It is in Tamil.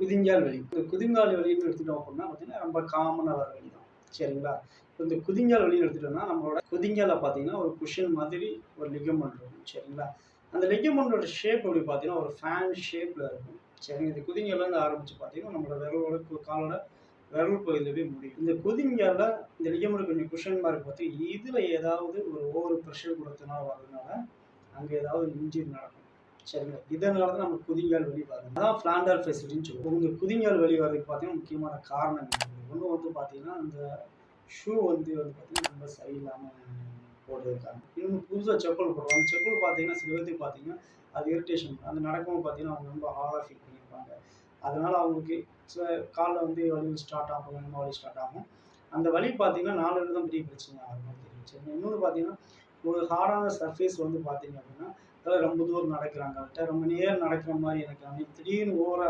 குதிங்கால் வலி. இந்த குதிங்கால் வலின்னு எடுத்துட்டோம் அப்படின்னா பார்த்தீங்கன்னா ரொம்ப காமனாக வர வலி தான் சரிங்களா இந்த குதிங்கால் வலின்னு எடுத்துட்டோம்னா நம்மளோட குதிங்கால பார்த்தீங்கன்னா ஒரு குஷன் மாதிரி ஒரு லிகமெண்ட் இருக்கும். சரிங்களா? அந்த லிகமெண்டோட ஷேப் அப்படி பார்த்தீங்கன்னா ஒரு ஃபேன் ஷேப்பில் இருக்கும். சரிங்க? இந்த குதிங்கலேருந்து ஆரம்பித்து பார்த்தீங்கன்னா நம்மளோட விரலோட காலோட விரல் பகுதியில் போய் முடியும். இந்த குதிங்கால இந்த லிகமெண்ட் கொஞ்சம் குஷன் மாதிரி பார்த்து இதில் ஏதாவது ஒரு ஓவர் ப்ரெஷர் கொடுத்தனால வர்றதுனால அங்கே ஏதாவது இன்ஜுரி நடக்கும். சரிங்களா இதனால தான் நம்ம குதிங்கால் வழி வருது அதான் பிளாண்டர் ஃபெசிலிட்டின்னு சொல்லுவோம். உங்கள் குதிங்கால் வழி வர்றதுக்கு பார்த்தீங்கன்னா முக்கியமான காரணம் இருக்குது ஒன்று வந்து பார்த்தீங்கன்னா அந்த ஷூ வந்து வந்து பார்த்தீங்கன்னா ரொம்ப சரியில்லாமல் போடுறதுக்காக. இன்னும் புதுசாக செப்பல் போடுறோம் அந்த செப்பல் பார்த்தீங்கன்னா சில பேருக்கு பார்த்தீங்கன்னா அது இரிட்டேஷன் அந்த நடக்கும்போது பார்த்தீங்கன்னா அவங்க ரொம்ப ஹார்டாக ஃபீல் பண்ணியிருப்பாங்க. அதனால் அவங்களுக்கு சில காலில் வந்து வலி ஸ்டார்ட் ஆகும். என்ன வலி ஸ்டார்ட் ஆகும். அந்த வலி பார்த்தீங்கன்னா நாலு தான் பெரிய பிரச்சனை ஆகும் தெரியும். சரி இன்னொன்று பார்த்தீங்கன்னா ஒரு ஹார்டான சர்ஃபேஸ் வந்து பார்த்தீங்க அப்படின்னா ரொம்ப தூரம் நடக்கிறாங்க ரொம்ப நேரம் நடக்கிற மாதிரி எனக்கு அன்னைக்கு திடீர்னு ஓர